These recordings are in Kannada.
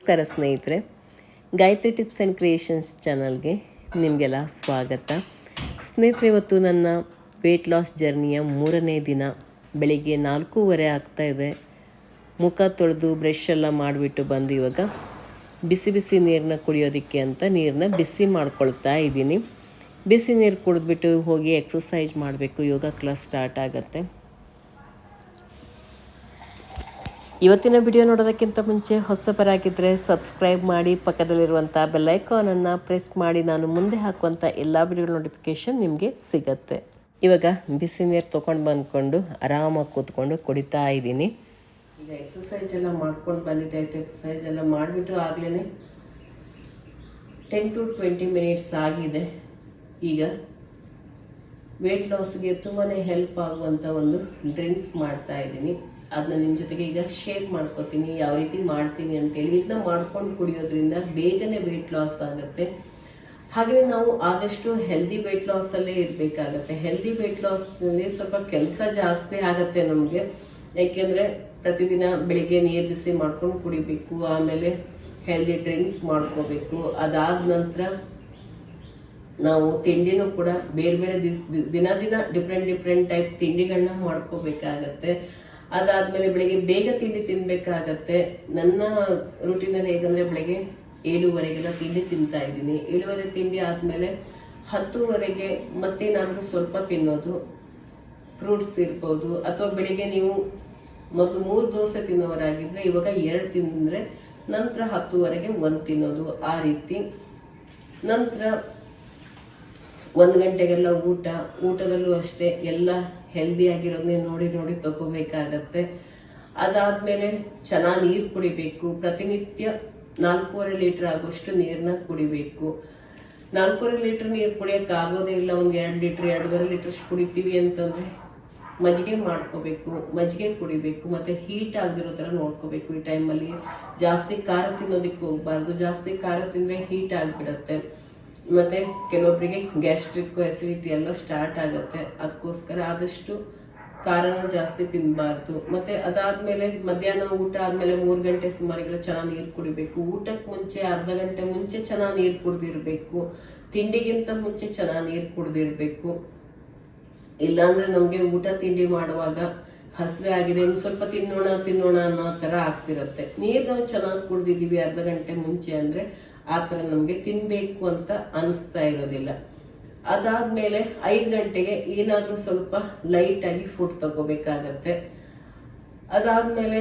ನಮಸ್ಕಾರ ಸ್ನೇಹಿತರೆ, ಗಾಯತ್ರಿ ಟಿಪ್ಸ್ ಆ್ಯಂಡ್ ಕ್ರಿಯೇಷನ್ಸ್ ಚಾನಲ್ಗೆ ನಿಮಗೆಲ್ಲ ಸ್ವಾಗತ. ಸ್ನೇಹಿತರೆ, ಇವತ್ತು ನನ್ನ ವೆಯ್ಟ್ ಲಾಸ್ ಜರ್ನಿಯ ಮೂರನೇ ದಿನ, ಬೆಳಿಗ್ಗೆ ನಾಲ್ಕೂವರೆ ಇದೆ. ಮುಖ ತೊಳೆದು ಬ್ರಷ್ ಎಲ್ಲ ಮಾಡಿಬಿಟ್ಟು ಬಂದು ಇವಾಗ ಬಿಸಿ ಬಿಸಿ ನೀರನ್ನ ಕುಡಿಯೋದಕ್ಕೆ ಅಂತ ನೀರನ್ನ ಬಿಸಿ ಮಾಡ್ಕೊಳ್ತಾ ಇದ್ದೀನಿ. ಬಿಸಿ ನೀರು ಕುಡಿದ್ಬಿಟ್ಟು ಹೋಗಿ ಎಕ್ಸಸೈಜ್ ಮಾಡಬೇಕು, ಯೋಗ ಕ್ಲಾಸ್ ಸ್ಟಾರ್ಟ್ ಆಗುತ್ತೆ. ಇವತ್ತಿನ ವಿಡಿಯೋ ನೋಡೋದಕ್ಕಿಂತ ಮುಂಚೆ ಹೊಸಬರಾಗಿದ್ದರೆ ಸಬ್ಸ್ಕ್ರೈಬ್ ಮಾಡಿ ಪಕ್ಕದಲ್ಲಿರುವಂಥ ಬೆಲ್ಲೈಕಾನನ್ನು ಪ್ರೆಸ್ ಮಾಡಿ ನಾನು ಮುಂದೆ ಹಾಕುವಂಥ ಎಲ್ಲ ವಿಡಿಯೋ ನೋಟಿಫಿಕೇಷನ್ ನಿಮಗೆ ಸಿಗತ್ತೆ. ಇವಾಗ ಬಿಸಿ ನೀರು ತೊಗೊಂಡು ಬಂದ್ಕೊಂಡು ಆರಾಮಾಗಿ ಕೂತ್ಕೊಂಡು ಕುಡಿತಾ ಇದ್ದೀನಿ. ಈಗ ಎಕ್ಸಸೈಜ್ ಎಲ್ಲ ಮಾಡ್ಕೊಂಡು ಬಂದಿದ್ದೆ. ಆಯಿತು ಎಕ್ಸಸೈಜ್ ಎಲ್ಲ ಮಾಡಿಬಿಟ್ಟು ಆಗಲೇ ಟೆನ್ ಟು ಟ್ವೆಂಟಿ ಮಿನಿಟ್ಸ್ ಆಗಿದೆ. ಈಗ ವೆಯ್ಟ್ ಲಾಸ್ಗೆ ತುಂಬಾ ಹೆಲ್ಪ್ ಆಗುವಂಥ ಒಂದು ಡ್ರಿಂಕ್ಸ್ ಮಾಡ್ತಾ ಇದ್ದೀನಿ. ಅದನ್ನ ನಿಮ್ಮ ಜೊತೆಗೆ ಈಗ ಶೇರ್ ಮಾಡ್ಕೋತೀನಿ, ಯಾವ ರೀತಿ ಮಾಡ್ತೀನಿ ಅಂತೇಳಿ ಇದನ್ನ ಮಾಡ್ಕೊಂಡು ಕುಡಿಯೋದ್ರಿಂದ ಬೇಗನೆ ವೆಯ್ಟ್ ಲಾಸ್ ಆಗುತ್ತೆ. ಹಾಗೆ ನಾವು ಆದಷ್ಟು ಹೆಲ್ದಿ ವೆಯ್ಟ್ ಲಾಸಲ್ಲೇ ಇರಬೇಕಾಗತ್ತೆ. ಹೆಲ್ದಿ ವೆಯ್ಟ್ ಲಾಸ್ನಲ್ಲಿ ಸ್ವಲ್ಪ ಕೆಲಸ ಜಾಸ್ತಿ ಆಗುತ್ತೆ ನಮಗೆ. ಯಾಕೆಂದರೆ ಪ್ರತಿದಿನ ಬೆಳಿಗ್ಗೆ ನೀರು ಬಿಸಿ ಮಾಡ್ಕೊಂಡು ಕುಡಿಬೇಕು, ಆಮೇಲೆ ಹೆಲ್ದಿ ಡ್ರಿಂಕ್ಸ್ ಮಾಡ್ಕೋಬೇಕು. ಅದಾದ ನಂತರ ನಾವು ತಿಂಡಿನೂ ಕೂಡ ಬೇರೆ ಬೇರೆ ದಿನ ದಿನ ಡಿಫ್ರೆಂಟ್ ಡಿಫ್ರೆಂಟ್ ಟೈಪ್ ತಿಂಡಿಗಳನ್ನ ಮಾಡ್ಕೋಬೇಕಾಗತ್ತೆ. ಅದಾದ್ಮೇಲೆ ಬೆಳಿಗ್ಗೆ ಬೇಗ ತಿಂಡಿ ತಿನ್ಬೇಕಾಗತ್ತೆ. ನನ್ನ ರೂಟೀನಲ್ಲಿ ಹೇಗಂದ್ರೆ ಬೆಳಿಗ್ಗೆ ಏಳುವರೆಗೆಲ್ಲ ತಿಂಡಿ ತಿಂತಾ ಇದ್ದೀನಿ. ಏಳುವರೆ ತಿಂಡಿ ಆದಮೇಲೆ ಹತ್ತುವರೆಗೆ ನಾನು ಸ್ವಲ್ಪ ತಿನ್ನೋದು ಫ್ರೂಟ್ಸ್ ಇರ್ಬೋದು, ಅಥವಾ ಬೆಳಿಗ್ಗೆ ನೀವು ಮೊದಲು ಮೂರು ದೋಸೆ ತಿನ್ನೋರಾಗಿದ್ರೆ ಇವಾಗ ಎರಡು ತಿಂದರೆ ನಂತರ ಹತ್ತುವರೆಗೆ ಒಂದು ತಿನ್ನೋದು. ಆ ರೀತಿ ನಂತರ ಒಂದು ಗಂಟೆಗೆಲ್ಲ ಊಟ, ಊಟದಲ್ಲೂ ಅಷ್ಟೇ ಎಲ್ಲ ಹೆಲ್ದಿ ಆಗಿರೋದನ್ನೇ ನೋಡಿ ನೋಡಿ ತಗೋಬೇಕಾಗತ್ತೆ. ಅದಾದಮೇಲೆ ಚೆನ್ನಾಗಿ ನೀರು ಕುಡಿಬೇಕು. ಪ್ರತಿನಿತ್ಯ ನಾಲ್ಕೂವರೆ ಲೀಟ್ರ್ ಆಗೋಷ್ಟು ನೀರನ್ನ ಕುಡಿಬೇಕು. ನಾಲ್ಕೂವರೆ ಲೀಟ್ರ್ ನೀರು ಕುಡಿಯೋಕೆ ಆಗೋದೇ ಇಲ್ಲ. ಒಂದು ಎರಡು ಲೀಟ್ರ್, ಎರಡೂವರೆ ಲೀಟ್ರಷ್ಟು ಕುಡಿತೀವಿ ಅಂತಂದರೆ ಮಜ್ಜಿಗೆ ಮಾಡ್ಕೋಬೇಕು. ಮಜ್ಜಿಗೆ ಕುಡಿಬೇಕು. ಮತ್ತು ಹೀಟ್ ಆಗದಿರೋ ಥರ ನೋಡ್ಕೋಬೇಕು. ಈ ಟೈಮಲ್ಲಿ ಜಾಸ್ತಿ ಖಾರ ತಿನ್ನೋದಕ್ಕೆ ಹೋಗ್ಬಾರ್ದು. ಜಾಸ್ತಿ ಖಾರ ತಿಂದರೆ ಹೀಟ್ ಆಗಿಬಿಡತ್ತೆ. ಮತ್ತು ಕೆಲವೊಬ್ಬರಿಗೆ ಗ್ಯಾಸ್ಟ್ರಿಕ್ ಆ್ಯಸಿಡಿಟಿ ಎಲ್ಲ ಸ್ಟಾರ್ಟ್ ಆಗುತ್ತೆ. ಅದಕ್ಕೋಸ್ಕರ ಆದಷ್ಟು ಖಾರನ ಜಾಸ್ತಿ ತಿನ್ನಬಾರ್ದು ಮತ್ತು ಅದಾದಮೇಲೆ ಮಧ್ಯಾಹ್ನ ಊಟ ಆದಮೇಲೆ ಮೂರು ಗಂಟೆ ಸುಮಾರಿಗೆಲ್ಲ ಚೆನ್ನಾಗಿ ನೀರು ಕುಡಿಬೇಕು. ಊಟಕ್ಕೆ ಮುಂಚೆ ಅರ್ಧ ಗಂಟೆ ಮುಂಚೆ ಚೆನ್ನಾಗಿ ನೀರು ಕುಡ್ದಿರ್ಬೇಕು. ತಿಂಡಿಗಿಂತ ಮುಂಚೆ ಚೆನ್ನಾಗಿ ನೀರು ಕುಡ್ದಿರ್ಬೇಕು. ಇಲ್ಲಾಂದ್ರೆ ನಮಗೆ ಊಟ ತಿಂಡಿ ಮಾಡುವಾಗ ಹಸಿವೆ ಆಗಿದೆ, ಇನ್ನು ಸ್ವಲ್ಪ ತಿನ್ನೋಣ ತಿನ್ನೋಣ ಅನ್ನೋ ಥರ ಆಗ್ತಿರುತ್ತೆ. ನೀರು ನಾವು ಚೆನ್ನಾಗಿ ಕುಡ್ದಿದ್ದೀವಿ ಅರ್ಧ ಗಂಟೆ ಮುಂಚೆ ಅಂದರೆ ಆ ಥರ ನಮಗೆ ತಿನ್ನಬೇಕು ಅಂತ ಅನಿಸ್ತಾ ಇರೋದಿಲ್ಲ. ಅದಾದಮೇಲೆ ಐದು ಗಂಟೆಗೆ ಏನಾದರೂ ಸ್ವಲ್ಪ ಲೈಟಾಗಿ ಫುಡ್ ತಗೋಬೇಕಾಗತ್ತೆ. ಅದಾದಮೇಲೆ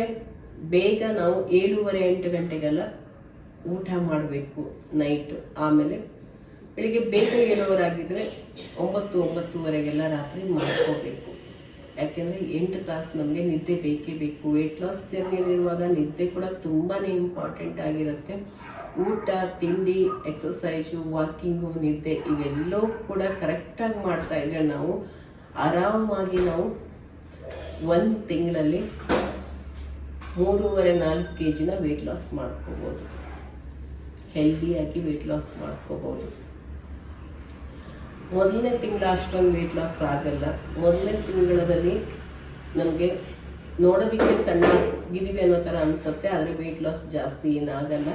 ಬೇಗ ನಾವು ಏಳುವರೆ ಎಂಟು ಗಂಟೆಗೆಲ್ಲ ಊಟ ಮಾಡಬೇಕು ನೈಟ್ ಆಮೇಲೆ ಬೆಳಿಗ್ಗೆ ಬೇಗ ಏಳುವರಾಗಿದ್ದರೆ ಒಂಬತ್ತು, ಒಂಬತ್ತುವರೆಗೆಲ್ಲ ರಾತ್ರಿ ಮಾಡ್ಕೋಬೇಕು. ಯಾಕೆಂದರೆ ಎಂಟು ತಾಸು ನಮಗೆ ನಿದ್ದೆ ಬೇಕೇ ಬೇಕು. ವೆಯ್ಟ್ ಲಾಸ್ ಜರ್ನಿಯಲ್ಲಿರುವಾಗ ನಿದ್ದೆ ಕೂಡ ತುಂಬಾ ಇಂಪಾರ್ಟೆಂಟ್ ಆಗಿರುತ್ತೆ. ಊಟ, ತಿಂಡಿ ಎಕ್ಸಸೈಜು ವಾಕಿಂಗು ನಿದ್ದೆ ಇವೆಲ್ಲವೂ ಕೂಡ ಕರೆಕ್ಟಾಗಿ ಮಾಡ್ತಾ ಇದ್ರೆ ನಾವು ಆರಾಮಾಗಿ ನಾವು ಒಂದು ತಿಂಗಳಲ್ಲಿ ಮೂರುವರೆ, ನಾಲ್ಕು ಕೆ ಜಿನ ವೆಯ್ಟ್ ಲಾಸ್ ಮಾಡ್ಕೋಬೋದು. ಹೆಲ್ದಿಯಾಗಿ ವೆಯ್ಟ್ ಲಾಸ್ ಮಾಡ್ಕೋಬೋದು. ಮೊದಲನೇ ತಿಂಗಳ ಅಷ್ಟೊಂದು ವೆಯ್ಟ್ ಲಾಸ್ ಆಗಲ್ಲ. ಮೊದಲನೇ ತಿಂಗಳಲ್ಲಿ ನಮಗೆ ನೋಡೋದಕ್ಕೆ ಸಣ್ಣ ಆಗಿದ್ದೀವಿ ಅನ್ನೋ ಥರ ಅನಿಸುತ್ತೆ, ಆದರೆ ವೆಯ್ಟ್ ಲಾಸ್ ಜಾಸ್ತಿ ಏನಾಗಲ್ಲ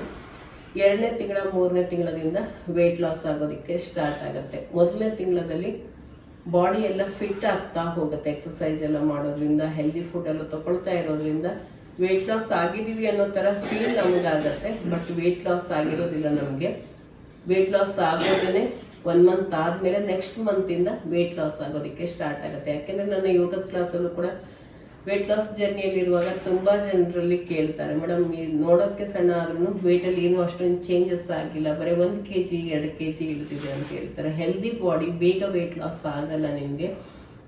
ಎರಡನೇ ತಿಂಗಳ, ಮೂರನೇ ತಿಂಗಳದಿಂದ ವೆಯ್ಟ್ ಲಾಸ್ ಆಗೋದಕ್ಕೆ ಸ್ಟಾರ್ಟ್ ಆಗುತ್ತೆ. ಮೊದಲನೇ ತಿಂಗಳಲ್ಲಿ ಬಾಡಿ ಎಲ್ಲ ಫಿಟ್ ಆಗ್ತಾ ಹೋಗುತ್ತೆ ಎಕ್ಸಸೈಸ್ ಎಲ್ಲ ಮಾಡೋದ್ರಿಂದ ಹೆಲ್ದಿ ಫುಡ್ ಎಲ್ಲ ತಗೊಳ್ತಾ ಇರೋದ್ರಿಂದ. ವೆಯ್ಟ್ ಲಾಸ್ ಆಗಿದ್ದೀವಿ ಅನ್ನೋ ಥರ ಫೀಲ್ ನಮಗಾಗತ್ತೆ ಬಟ್ ವೆಯ್ಟ್ ಲಾಸ್ ಆಗಿರೋದಿಲ್ಲ ನಮಗೆ. ವೆಯ್ಟ್ ಲಾಸ್ ಆಗೋದೇ ಒನ್ ಮಂತ್ ಆದಮೇಲೆ ನೆಕ್ಸ್ಟ್ ಮಂತಿಂದ ವೆಯ್ಟ್ ಲಾಸ್ ಆಗೋದಕ್ಕೆ ಸ್ಟಾರ್ಟ್ ಆಗುತ್ತೆ. ಯಾಕೆಂದರೆ ನನ್ನ ಯೋಗ ಕ್ಲಾಸಲ್ಲೂ ಕೂಡ ವೆಯ್ಟ್ ಲಾಸ್ ಜರ್ನಿಯಲ್ಲಿರುವಾಗ ತುಂಬ ಜನರಲ್ಲಿ ಕೇಳ್ತಾರೆ. ಮೇಡಮ್ ನೋಡೋಕ್ಕೆ ಸಣ್ಣ ಆದ್ರೂ ವೆಯ್ಟಲ್ಲಿ ಏನೂ ಅಷ್ಟೊಂದು ಚೇಂಜಸ್ ಆಗಿಲ್ಲ. ಬರೀ ಒಂದು ಕೆ ಜಿ ಎರಡು ಕೆ ಜಿ ಇರ್ತಿದೆ ಅಂತ ಹೇಳ್ತಾರೆ. ಹೆಲ್ದಿ ಬಾಡಿ ಬೇಗ ವೆಯ್ಟ್ ಲಾಸ್ ಆಗಲ್ಲ ನಿಮಗೆ.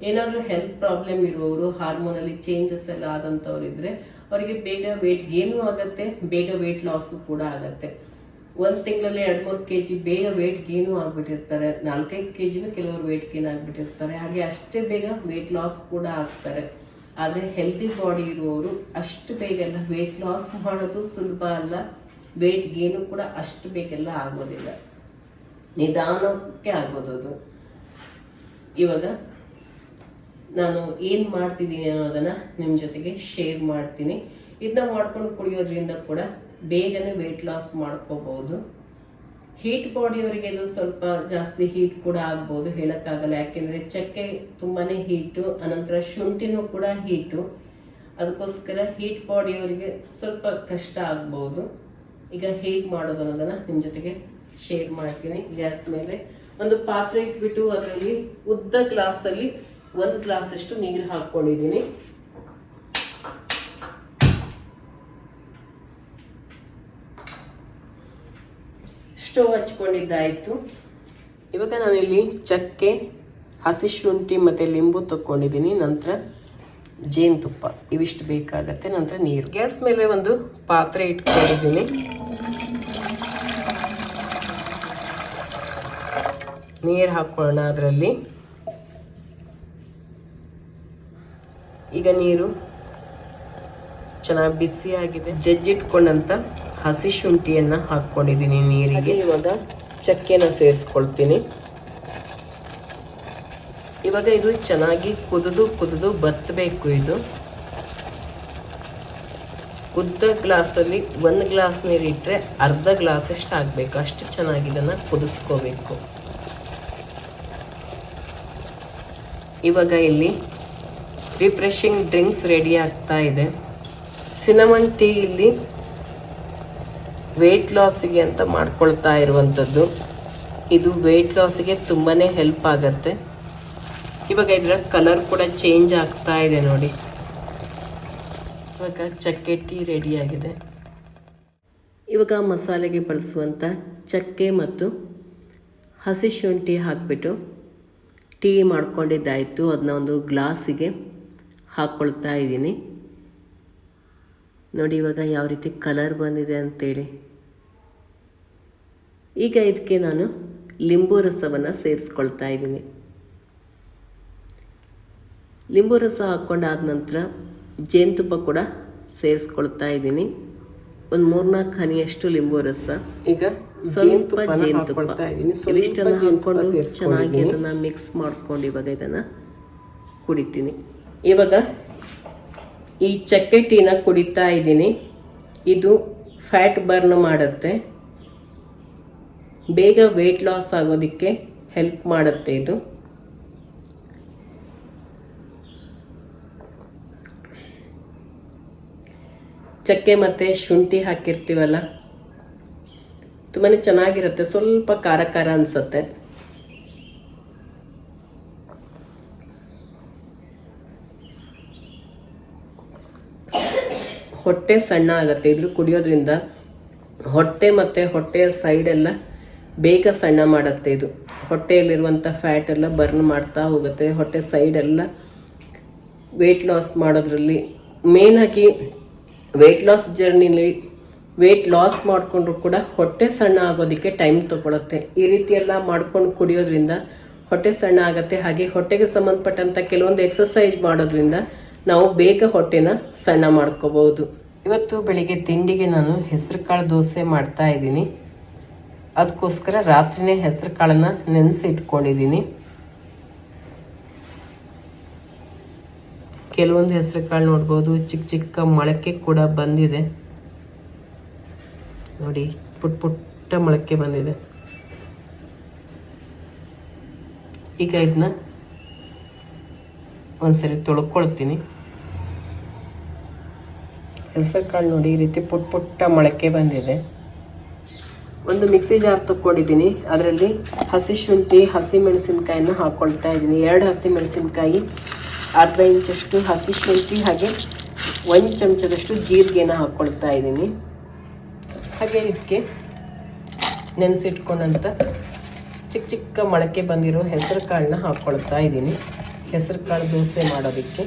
ಏನಾದರೂ ಹೆಲ್ತ್ ಪ್ರಾಬ್ಲಮ್ ಇರುವವರು ಹಾರ್ಮೋನಲ್ಲಿ ಚೇಂಜಸ್ ಎಲ್ಲ ಆದಂಥವ್ರು ಇದ್ದರೆ ಅವರಿಗೆ ಬೇಗ ವೆಯ್ಟ್ ಗೇನು ಆಗುತ್ತೆ, ಬೇಗ ವೆಯ್ಟ್ ಲಾಸು ಕೂಡ ಆಗುತ್ತೆ. ಒಂದು ತಿಂಗಳಲ್ಲಿ ಎರಡು ಮೂರು ಕೆ ಜಿ ಬೇಗ ವೆಯ್ಟ್ ಗೇನು ಆಗಿಬಿಟ್ಟಿರ್ತಾರೆ. ನಾಲ್ಕೈದು ಕೆ ಜಿನೂ ಕೆಲವರು ವೆಯ್ಟ್ ಗೇನ್ ಆಗಿಬಿಟ್ಟಿರ್ತಾರೆ. ಹಾಗೆ ಅಷ್ಟೇ ಬೇಗ ವೆಯ್ಟ್ ಲಾಸ್ ಕೂಡ ಆಗ್ತಾರೆ. ಆದರೆ ಹೆಲ್ತಿ ಬಾಡಿ ಇರುವವರು ಅಷ್ಟು ಬೇಗ ವೇಟ್ ವೆಯ್ಟ್ ಲಾಸ್ ಮಾಡೋದು ಸುಲಭ ಅಲ್ಲ. ವೇಟ್ ಗೇನು ಕೂಡ ಅಷ್ಟು ಬೇಗೆಲ್ಲ ಆಗೋದಿಲ್ಲ. ನಿಧಾನಕ್ಕೆ ಆಗೋದು ಅದು. ಇವಾಗ ನಾನು ಏನು ಮಾಡ್ತಿದ್ದೀನಿ ಅನ್ನೋದನ್ನು ನಿಮ್ಮ ಜೊತೆಗೆ ಶೇರ್ ಮಾಡ್ತೀನಿ. ಇದನ್ನ ಮಾಡ್ಕೊಂಡು ಕುಡಿಯೋದ್ರಿಂದ ಕೂಡ ಬೇಗನೆ ವೆಯ್ಟ್ ಲಾಸ್ ಮಾಡ್ಕೋಬಹುದು. ಹೀಟ್ ಬಾಡಿಯವರಿಗೆ ಇದು ಸ್ವಲ್ಪ ಜಾಸ್ತಿ ಹೀಟ್ ಕೂಡ ಆಗ್ಬೋದು ಹೇಳೋಕ್ಕಾಗಲ್ಲ. ಯಾಕೆಂದರೆ ಚಕ್ಕೆ ತುಂಬಾನೇ ಹೀಟು ಅನಂತರ ಶುಂಠಿನೂ ಕೂಡ ಹೀಟು ಅದಕ್ಕೋಸ್ಕರ ಹೀಟ್ ಬಾಡಿಯವರಿಗೆ ಸ್ವಲ್ಪ ಕಷ್ಟ ಆಗ್ಬೋದು. ಈಗ ಹೇಗೆ ಮಾಡೋದು ಅನ್ನೋದನ್ನು ನಿಮ್ಮ ಜೊತೆಗೆ ಶೇರ್ ಮಾಡ್ತೀನಿ. ಗ್ಯಾಸ್ ಮೇಲೆ ಒಂದು ಪಾತ್ರೆ ಇಟ್ಬಿಟ್ಟು ಅದರಲ್ಲಿ ಉದ್ದ ಗ್ಲಾಸಲ್ಲಿ ಒಂದು ಗ್ಲಾಸಷ್ಟು ನೀರು ಹಾಕ್ಕೊಂಡಿದ್ದೀನಿ. ಸ್ಟವ್ ಹಚ್ಕೊಂಡಿದ್ದಾಯಿತು? ಇವಾಗ ನಾನಿಲ್ಲಿ ಚಕ್ಕೆ, ಹಸಿ ಶುಂಠಿ ಮತ್ತು ಲಿಂಬು ತಕ್ಕೊಂಡಿದ್ದೀನಿ. ನಂತರ ಜೇನುತುಪ್ಪ. ಇವಿಷ್ಟು ಬೇಕಾಗತ್ತೆ. ನಂತರ ನೀರು. ಗ್ಯಾಸ್ ಮೇಲೆ ಒಂದು ಪಾತ್ರೆ ಇಟ್ಕೊಂಡಿದ್ದೀನಿ. ನೀರು ಹಾಕೊಳ್ಳೋಣ ಅದರಲ್ಲಿ. ಈಗ ನೀರು ಚೆನ್ನಾಗಿ ಬಿಸಿಯಾಗಿದೆ. ಜಜ್ಜಿಟ್ಕೊಂಡಂತ ಹಸಿ ಶುಂಠಿಯನ್ನ ಹಾಕ್ಕೊಂಡಿದ್ದೀನಿ ನೀರಿಗೆ. ಇವಾಗ ಚಕ್ಕೆನ ಸೇರಿಸ್ಕೊಳ್ತೀನಿ. ಇವಾಗ ಇದು ಚೆನ್ನಾಗಿ ಕುದಿದು ಕುದಿದು ಬತ್ತಬೇಕು ಇದು. ಉದ್ದ ಗ್ಲಾಸಲ್ಲಿ ಒಂದು ಗ್ಲಾಸ್ ನೀರು ಇಟ್ಟರೆ ಅರ್ಧ ಗ್ಲಾಸ್ ಅಷ್ಟು ಆಗಬೇಕು. ಅಷ್ಟು ಚೆನ್ನಾಗಿ ಇದನ್ನು ಕುದಿಸ್ಕೋಬೇಕು. ಇವಾಗ ಇಲ್ಲಿ ರಿಫ್ರೆಶಿಂಗ್ ಡ್ರಿಂಕ್ಸ್ ರೆಡಿ ಆಗ್ತಾ ಇದೆ. ಸಿನಮನ್ ಟೀ ಇಲ್ಲಿ ವೆಯ್ಟ್ ಲಾಸಿಗೆ ಅಂತ ಮಾಡ್ಕೊಳ್ತಾ ಇರುವಂಥದ್ದು. ಇದು ವೆಯ್ಟ್ ಲಾಸಿಗೆ ತುಂಬಾ ಹೆಲ್ಪ್ ಆಗತ್ತೆ. ಇವಾಗ ಇದರ ಕಲರ್ ಕೂಡ ಚೇಂಜ್ ಆಗ್ತಾ ಇದೆ ನೋಡಿ. ಇವಾಗ ಚಕ್ಕೆ ಟೀ ರೆಡಿಯಾಗಿದೆ ಇವಾಗ ಮಸಾಲೆಗೆ ಬಳಸುವಂಥ ಚಕ್ಕೆ ಮತ್ತು ಹಸಿ ಶುಂಠಿ ಹಾಕಿಬಿಟ್ಟು ಟೀ ಮಾಡ್ಕೊಂಡಿದ್ದಾಯಿತು. ಅದನ್ನ ಒಂದು ಗ್ಲಾಸಿಗೆ ಹಾಕ್ಕೊಳ್ತಾ ಇದ್ದೀನಿ. ನೋಡಿ ಇವಾಗ ಯಾವ ರೀತಿ ಕಲರ್ ಬಂದಿದೆ ಅಂತೇಳಿ. ಈಗ ಇದಕ್ಕೆ ನಾನು ಲಿಂಬು ರಸವನ್ನು ಸೇರಿಸ್ಕೊಳ್ತಾ ಇದ್ದೀನಿ. ಲಿಂಬು ರಸ ಹಾಕ್ಕೊಂಡಾದ ನಂತರ ಜೇನುತುಪ್ಪ ಕೂಡ ಸೇರಿಸ್ಕೊಳ್ತಾ ಇದ್ದೀನಿ. ಒಂದು ಮೂರ್ನಾಲ್ಕು ಹನಿಯಷ್ಟು ಲಿಂಬು ರಸ. ಈಗ ಸ್ವಲ್ಪ ಜೇನುತುಪ್ಪ. ಇವಿಷ್ಟನ್ನು ಹಾಕ್ಕೊಂಡು ಚೆನ್ನಾಗಿ ಅದನ್ನು ಮಿಕ್ಸ್ ಮಾಡ್ಕೊಂಡು ಇವಾಗ ಇದನ್ನು ಕುಡಿತೀನಿ. ಇವಾಗ ಈ ಚಕ್ಕೆ ಟೀನ ಕುಡಿತಾ ಇದ್ದೀನಿ. ಇದು ಫ್ಯಾಟ್ ಬರ್ನ್ ಮಾಡುತ್ತೆ. ಬೇಗ ವೆಯ್ಟ್ ಲಾಸ್ ಆಗೋದಕ್ಕೆ ಹೆಲ್ಪ್ ಮಾಡುತ್ತೆ ಇದು. ಚಕ್ಕೆ ಮತ್ತು ಶುಂಠಿ ಹಾಕಿರ್ತೀವಲ್ಲ ತುಂಬಾ ಚೆನ್ನಾಗಿರುತ್ತೆ. ಸ್ವಲ್ಪ ಖಾರ ಖಾರ ಅನಿಸುತ್ತೆ. ಹೊಟ್ಟೆ ಸಣ್ಣ ಆಗುತ್ತೆ. ಇದ್ರ ಕುಡಿಯೋದ್ರಿಂದ ಹೊಟ್ಟೆ ಮತ್ತು ಹೊಟ್ಟೆಯ ಸೈಡ್ ಎಲ್ಲ ಬೇಗ ಸಣ್ಣ ಮಾಡುತ್ತೆ ಇದು. ಹೊಟ್ಟೆಯಲ್ಲಿರುವಂಥ ಫ್ಯಾಟ್ ಎಲ್ಲ ಬರ್ನ್ ಮಾಡ್ತಾ ಹೋಗುತ್ತೆ. ಹೊಟ್ಟೆ ಸೈಡ್ ಎಲ್ಲ ವೆಯ್ಟ್ ಲಾಸ್ ಮಾಡೋದ್ರಲ್ಲಿ ಮೇನ್ ಆಗಿ ವೆಯ್ಟ್ ಲಾಸ್ ಜರ್ನಿಲಿ ವೆಯ್ಟ್ ಲಾಸ್ ಮಾಡಿಕೊಂಡ್ರು ಕೂಡ ಹೊಟ್ಟೆ ಸಣ್ಣ ಆಗೋದಕ್ಕೆ ಟೈಮ್ ತಗೊಳತ್ತೆ. ಈ ರೀತಿ ಎಲ್ಲ ಮಾಡ್ಕೊಂಡು ಕುಡಿಯೋದ್ರಿಂದ ಹೊಟ್ಟೆ ಸಣ್ಣ ಆಗುತ್ತೆ. ಹಾಗೆ ಹೊಟ್ಟೆಗೆ ಸಂಬಂಧಪಟ್ಟಂತ ಕೆಲವೊಂದು ಎಕ್ಸಸೈಸ್ ಮಾಡೋದ್ರಿಂದ ನಾವು ಬೇಗ ಹೊಟ್ಟೆನ ಸಣ್ಣ ಮಾಡ್ಕೋಬಹುದು. ಇವತ್ತು ಬೆಳಿಗ್ಗೆ ತಿಂಡಿಗೆ ನಾನು ಹೆಸರು ಕಾಳು ದೋಸೆ ಮಾಡ್ತಾ ಇದ್ದೀನಿ. ಅದಕ್ಕೋಸ್ಕರ ರಾತ್ರಿನೇ ಹೆಸರು ಕಾಳನ್ನ ನೆನೆಸಿ ಇಟ್ಕೊಂಡಿದ್ದೀನಿ ಕೆಲವೊಂದು ಹೆಸರು ಕಾಳು ನೋಡ್ಬೋದು, ಚಿಕ್ಕ ಚಿಕ್ಕ ಮೊಳಕೆ ಕೂಡ ಬಂದಿದೆ. ನೋಡಿ, ಪುಟ್ ಪುಟ್ಟ ಮೊಳಕೆ ಬಂದಿದೆ. ಈಗ ಇದನ್ನ ಒಂದ್ಸರಿ ತೊಳ್ಕೊಳ್ತೀನಿ. ಹೆಸರು ಕಾಳು ನೋಡಿ, ಈ ರೀತಿ ಪುಟ್ ಪುಟ್ಟ ಮೊಳಕೆ ಬಂದಿದೆ. ಒಂದು ಮಿಕ್ಸಿ ಜಾರ್ ತಕ್ಕೊಂಡಿದ್ದೀನಿ. ಅದರಲ್ಲಿ ಹಸಿ ಶುಂಠಿ, ಹಸಿ ಮೆಣಸಿನ್ಕಾಯಿನ ಹಾಕ್ಕೊಳ್ತಾ ಇದ್ದೀನಿ. ಎರಡು ಹಸಿ ಮೆಣಸಿನ್ಕಾಯಿ, ಅರ್ಧ ಇಂಚಷ್ಟು ಹಸಿ ಶುಂಠಿ ಹಾಗೆ ಒಂದು ಚಮಚದಷ್ಟು ಜೀರಿಗೆನ ಹಾಕ್ಕೊಳ್ತಾ ಇದ್ದೀನಿ. ಹಾಗೆ ಇದಕ್ಕೆ ನೆನೆಸಿಟ್ಕೊಂಡಂಥ ಚಿಕ್ಕ ಚಿಕ್ಕ ಮೊಳಕೆ ಬಂದಿರೋ ಹೆಸರು ಕಾಳನ್ನ ಹಾಕ್ಕೊಳ್ತಾ ಇದ್ದೀನಿ. ಹೆಸರು ಕಾಳು ದೋಸೆ ಮಾಡೋದಕ್ಕೆ.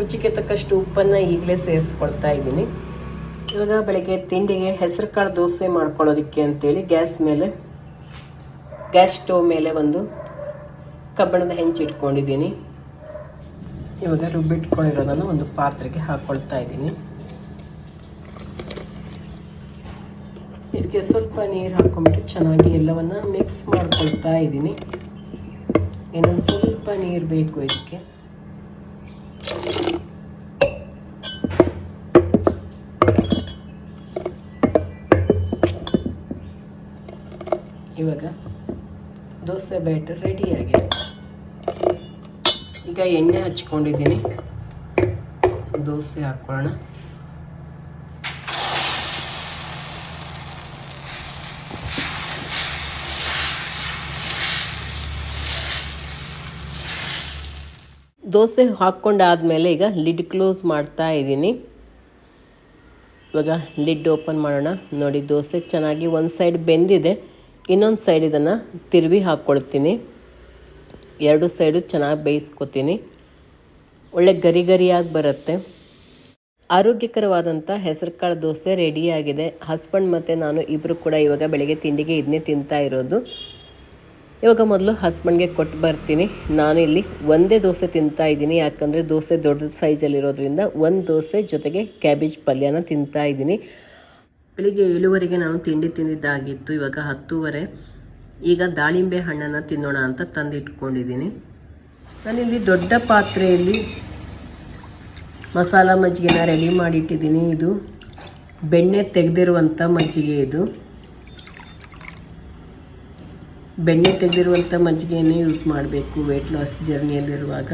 ರುಚಿಗೆ ತಕ್ಕಷ್ಟು ಉಪ್ಪನ್ನು ಈಗಲೇ ಸೇರಿಸ್ಕೊಳ್ತಾ ಇದ್ದೀನಿ. ಇವಾಗ ಬೆಳಗ್ಗೆ ತಿಂಡಿಗೆ ಹೆಸರು ಕಾಳು ದೋಸೆ ಮಾಡ್ಕೊಳ್ಳೋದಕ್ಕೆ ಅಂತೇಳಿ ಗ್ಯಾಸ್ ಮೇಲೆ, ಗ್ಯಾಸ್ ಸ್ಟವ್ ಮೇಲೆ ಒಂದು ಕಬ್ಬಣದ ಹೆಂಚು ಇಟ್ಕೊಂಡಿದ್ದೀನಿ. ಇವಾಗ ರುಬ್ಬಿಟ್ಕೊಂಡಿರೋದನ್ನು ಒಂದು ಪಾತ್ರೆಗೆ ಹಾಕ್ಕೊಳ್ತಾ ಇದ್ದೀನಿ. ಇದಕ್ಕೆ ಸ್ವಲ್ಪ ನೀರು ಹಾಕ್ಕೊಂಬಿಟ್ಟು ಚೆನ್ನಾಗಿ ಎಲ್ಲವನ್ನು ಮಿಕ್ಸ್ ಮಾಡ್ಕೊಳ್ತಾ ಇದ್ದೀನಿ. ಇನ್ನೊಂದು ಸ್ವಲ್ಪ ನೀರು ಬೇಕು ಇದಕ್ಕೆ. ಇವಾಗ ದೋಸೆ ಬ್ಯಾಟರ್ ರೆಡಿಯಾಗಿದೆ ಈಗ ಎಣ್ಣೆ ಹಚ್ಕೊಂಡಿದ್ದೀನಿ. ದೋಸೆ ಹಾಕ್ಕೊಳ್ಳೋಣ ದೋಸೆ ಹಾಕ್ಕೊಂಡಾದಮೇಲೆ ಈಗ ಲಿಡ್ ಕ್ಲೋಸ್ ಮಾಡ್ತಾ ಇದ್ದೀನಿ. ಇವಾಗ ಲಿಡ್ ಓಪನ್ ಮಾಡೋಣ. ನೋಡಿ ದೋಸೆ ಚೆನ್ನಾಗಿ ಒಂದು ಸೈಡ್ ಬೆಂದಿದೆ. ಇನ್ನೊಂದು ಸೈಡ್ ಇದನ್ನು ತಿರುವಿ ಹಾಕ್ಕೊಳ್ತೀನಿ. ಎರಡು ಸೈಡು ಚೆನ್ನಾಗಿ ಬೇಯಿಸ್ಕೊತೀನಿ. ಒಳ್ಳೆ ಗರಿ ಗರಿಯಾಗಿ ಬರುತ್ತೆ. ಆರೋಗ್ಯಕರವಾದಂಥ ಹೆಸರುಕಾಳು ದೋಸೆ ರೆಡಿಯಾಗಿದೆ ಹಸ್ಬೆಂಡ್ ಮತ್ತು ನಾನು ಇಬ್ಬರು ಕೂಡ ಇವಾಗ ಬೆಳಗ್ಗೆ ತಿಂಡಿಗೆ ಇದನ್ನೇ ತಿಂತಾ ಇರೋದು. ಇವಾಗ ಮೊದಲು ಹಸ್ಬೆಂಡ್ಗೆ ಕೊಟ್ಟು ಬರ್ತೀನಿ. ನಾನು ಇಲ್ಲಿ ಒಂದೇ ದೋಸೆ ತಿಂತಾ ಇದ್ದೀನಿ. ಯಾಕಂದರೆ ದೋಸೆ ದೊಡ್ಡ ಸೈಜಲ್ಲಿರೋದ್ರಿಂದ ಒಂದು ದೋಸೆ ಜೊತೆಗೆ ಕ್ಯಾಬೇಜ್ ಪಲ್ಯನ ತಿಂತಾ ಇದ್ದೀನಿ. ಬೆಳಿಗ್ಗೆ ಏಳುವರೆಗೆ ನಾನು ತಿಂಡಿ ತಿಂದಿದ್ದಾಗಿತ್ತು, ಇವಾಗ ಹತ್ತೂವರೆ. ಈಗ ದಾಳಿಂಬೆ ಹಣ್ಣನ್ನು ತಿನ್ನೋಣ ಅಂತ ತಂದಿಟ್ಕೊಂಡಿದ್ದೀನಿ. ನಾನಿಲ್ಲಿ ದೊಡ್ಡ ಪಾತ್ರೆಯಲ್ಲಿ ಮಸಾಲ ಮಜ್ಜಿಗೆನ ರೆಡಿ ಮಾಡಿಟ್ಟಿದ್ದೀನಿ. ಇದು ಬೆಣ್ಣೆ ತೆಗೆದಿರುವಂಥ ಮಜ್ಜಿಗೆ ಇದು. ಬೆಣ್ಣೆ ತೆಗೆದಿರುವಂಥ ಮಜ್ಜಿಗೆಯನ್ನೇ ಯೂಸ್ ಮಾಡಬೇಕು ವೆಯ್ಟ್ ಲಾಸ್ ಜರ್ನಿಯಲ್ಲಿರುವಾಗ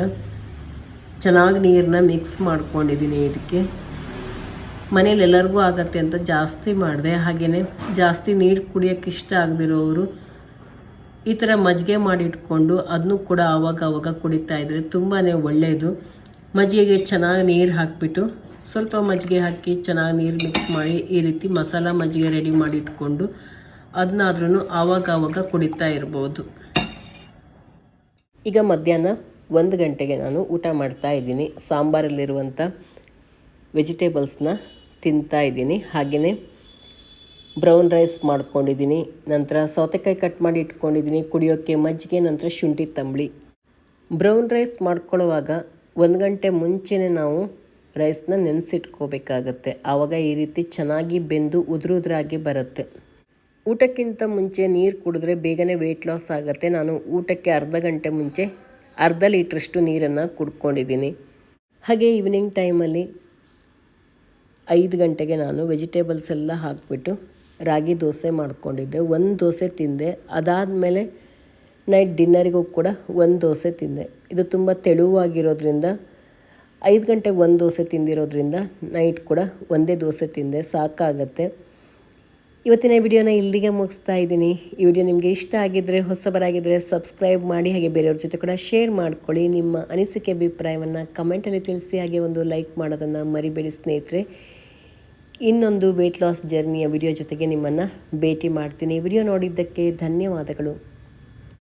ಚೆನ್ನಾಗಿ ನೀರನ್ನ ಮಿಕ್ಸ್ ಮಾಡ್ಕೊಂಡಿದ್ದೀನಿ ಇದಕ್ಕೆ. ಮನೇಲಿ ಎಲ್ಲರಿಗೂ ಆಗತ್ತೆ ಅಂತ ಜಾಸ್ತಿ ಮಾಡಿದೆ. ಹಾಗೆಯೇ ಜಾಸ್ತಿ ನೀರು ಕುಡಿಯೋಕ್ಕೆ ಇಷ್ಟ ಆಗದಿರೋರು ಈ ಥರ ಮಜ್ಜಿಗೆ ಮಾಡಿಟ್ಕೊಂಡು ಅದನ್ನು ಕೂಡ ಆವಾಗ ಆವಾಗ ಕುಡಿತಾ ಇದ್ದರೆ ತುಂಬಾ ಒಳ್ಳೆಯದು ಮಜ್ಜಿಗೆಗೆ ಚೆನ್ನಾಗಿ ನೀರು ಹಾಕಿಬಿಟ್ಟು ಸ್ವಲ್ಪ ಮಜ್ಜಿಗೆ ಹಾಕಿ ಚೆನ್ನಾಗಿ ನೀರು ಮಿಕ್ಸ್ ಮಾಡಿ ಈ ರೀತಿ ಮಸಾಲ ಮಜ್ಜಿಗೆ ರೆಡಿ ಮಾಡಿ ಇಟ್ಕೊಂಡು ಅದನ್ನಾದ್ರೂ ಆವಾಗ ಆವಾಗ ಕುಡಿತಾ ಇರ್ಬೋದು. ಈಗ ಮಧ್ಯಾಹ್ನ ಒಂದು ಗಂಟೆಗೆ ನಾನು ಊಟ ಮಾಡ್ತಾ ಇದ್ದೀನಿ. ಸಾಂಬಾರಲ್ಲಿರುವಂಥ ವೆಜಿಟೇಬಲ್ಸ್ನ ತಿಂತಾ ಇದ್ದೀನಿ. ಹಾಗೆಯೇ ಬ್ರೌನ್ ರೈಸ್ ಮಾಡ್ಕೊಂಡಿದ್ದೀನಿ. ನಂತರ ಸೌತೆಕಾಯಿ ಕಟ್ ಮಾಡಿ ಇಟ್ಕೊಂಡಿದ್ದೀನಿ. ಕುಡಿಯೋಕ್ಕೆ ಮಜ್ಜಿಗೆ, ನಂತರ ಶುಂಠಿ, ತಂಬಳಿ. ಬ್ರೌನ್ ರೈಸ್ ಮಾಡ್ಕೊಳ್ಳುವಾಗ ಒಂದು ಗಂಟೆ ಮುಂಚೆನೇ ನಾವು ರೈಸ್ನ ನೆನೆಸಿಟ್ಕೋಬೇಕಾಗತ್ತೆ. ಆವಾಗ ಈ ರೀತಿ ಚೆನ್ನಾಗಿ ಬೆಂದು ಉದುರು ಉದುರಾಗಿ ಬರುತ್ತೆ. ಊಟಕ್ಕಿಂತ ಮುಂಚೆ ನೀರು ಕುಡಿದ್ರೆ ಬೇಗನೆ ವೆಯ್ಟ್ ಲಾಸ್ ಆಗುತ್ತೆ. ನಾನು ಊಟಕ್ಕೆ ಅರ್ಧ ಗಂಟೆ ಮುಂಚೆ ಅರ್ಧ ಲೀಟ್ರಷ್ಟು ನೀರನ್ನು ಕುಡ್ಕೊಂಡಿದ್ದೀನಿ. ಹಾಗೆ ಈವ್ನಿಂಗ್ ಟೈಮಲ್ಲಿ ಐದು ಗಂಟೆಗೆ ನಾನು ವೆಜಿಟೇಬಲ್ಸ್ ಎಲ್ಲ ಹಾಕಿಬಿಟ್ಟು ರಾಗಿ ದೋಸೆ ಮಾಡಿಕೊಂಡಿದ್ದೆ. ಒಂದು ದೋಸೆ ತಿಂದೆ. ಅದಾದಮೇಲೆ ನೈಟ್ ಡಿನ್ನರಿಗೂ ಕೂಡ ಒಂದು ದೋಸೆ ತಿಂದೆ. ಇದು ತುಂಬ ತೆಳುವಾಗಿರೋದ್ರಿಂದ ಐದು ಗಂಟೆಗೆ ಒಂದು ದೋಸೆ ತಿಂದಿರೋದ್ರಿಂದ ನೈಟ್ ಕೂಡ ಒಂದೇ ದೋಸೆ ತಿಂದೆ. ಸಾಕಾಗತ್ತೆ. ಇವತ್ತಿನ ವಿಡಿಯೋನ ಇಲ್ಲಿಗೆ ಮುಗಿಸ್ತಾ ಇದ್ದೀನಿ. ಈ ವಿಡಿಯೋ ನಿಮಗೆ ಇಷ್ಟ ಆಗಿದ್ದರೆ ಹೊಸಬರಾಗಿದ್ದರೆ ಸಬ್ಸ್ಕ್ರೈಬ್ ಮಾಡಿ, ಹಾಗೆ ಬೇರೆಯವ್ರ ಜೊತೆ ಕೂಡ ಶೇರ್ ಮಾಡ್ಕೊಳ್ಳಿ. ನಿಮ್ಮ ಅನಿಸಿಕೆ, ಅಭಿಪ್ರಾಯವನ್ನು ಕಮೆಂಟಲ್ಲಿ ತಿಳಿಸಿ, ಹಾಗೆ ಒಂದು ಲೈಕ್ ಮಾಡೋದನ್ನು ಮರಿಬೇಡಿ ಸ್ನೇಹಿತರೆ. ಇನ್ನೊಂದು ವೆಯ್ಟ್ ಲಾಸ್ ಜರ್ನಿಯ ವಿಡಿಯೋ ಜೊತೆಗೆ ನಿಮ್ಮನ್ನು ಭೇಟಿ ಮಾಡ್ತೀನಿ. ವಿಡಿಯೋ ನೋಡಿದ್ದಕ್ಕೆ ಧನ್ಯವಾದಗಳು.